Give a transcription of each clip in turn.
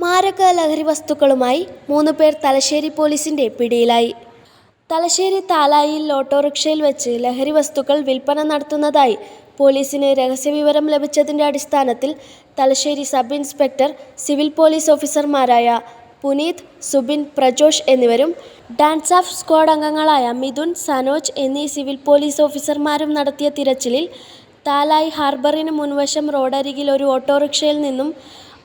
മാരക ലഹരി വസ്തുക്കളുമായി മൂന്ന് പേർ തലശ്ശേരി പോലീസിന്റെ പിടിയിലായി. തലശ്ശേരി താലായിൽ ഓട്ടോറിക്ഷയിൽ വെച്ച് ലഹരി വസ്തുക്കൾ വിൽപ്പന നടത്തുന്നതായി പോലീസിന് രഹസ്യവിവരം ലഭിച്ചതിന്റെ അടിസ്ഥാനത്തിൽ Thalassery sub inspector civil police ഓഫീസർമാരായ പുനീത് സുബിൻ പ്രജോഷ് എന്നിവരും ഡാൻസ് ഓഫ് സ്ക്വാഡ് അംഗങ്ങളായ മിഥുൻ സനോജ് എന്നീ സിവിൽ പോലീസ് ഓഫീസർമാരും നടത്തിയ തിരച്ചിലിൽ താലായ് ഹാർബറിന് മുൻവശം റോഡരികിൽ ഒരു ഓട്ടോറിക്ഷയിൽ നിന്നും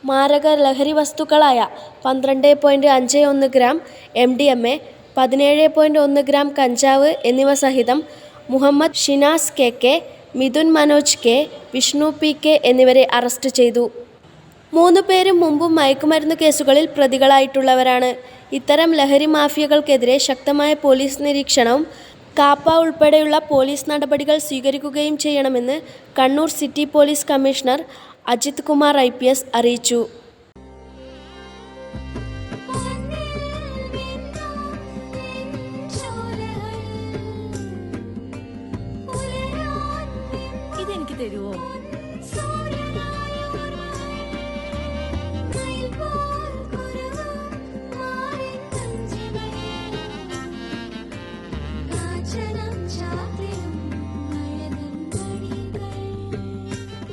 മാരക ലഹരി വസ്തുക്കളായ പന്ത്രണ്ട് പോയിന്റ് അഞ്ച് ഒന്ന് gram M D M A പതിനേഴ് പോയിന്റ് ഒന്ന് ഗ്രാം കഞ്ചാവ് എന്നിവ സഹിതം Muhammad Shinas K K Mithun Manoj K Vishnu P K എന്നിവരെ അറസ്റ്റ് ചെയ്തു. മൂന്ന് പേരും മുമ്പും മയക്കുമരുന്ന് കേസുകളിൽ പ്രതികളായിട്ടുള്ളവരാണ്. ഇത്തരം ലഹരി മാഫിയകൾക്കെതിരെ ശക്തമായ പോലീസ് നിരീക്ഷണവും കാപ്പ ഉൾപ്പെടെയുള്ള പോലീസ് നടപടികൾ സ്വീകരിക്കുകയും ചെയ്യണമെന്ന് Kannur city police commissioner Ajith Kumar I P S അറിയിച്ചു. ഇതെനിക്ക് തരുവോ?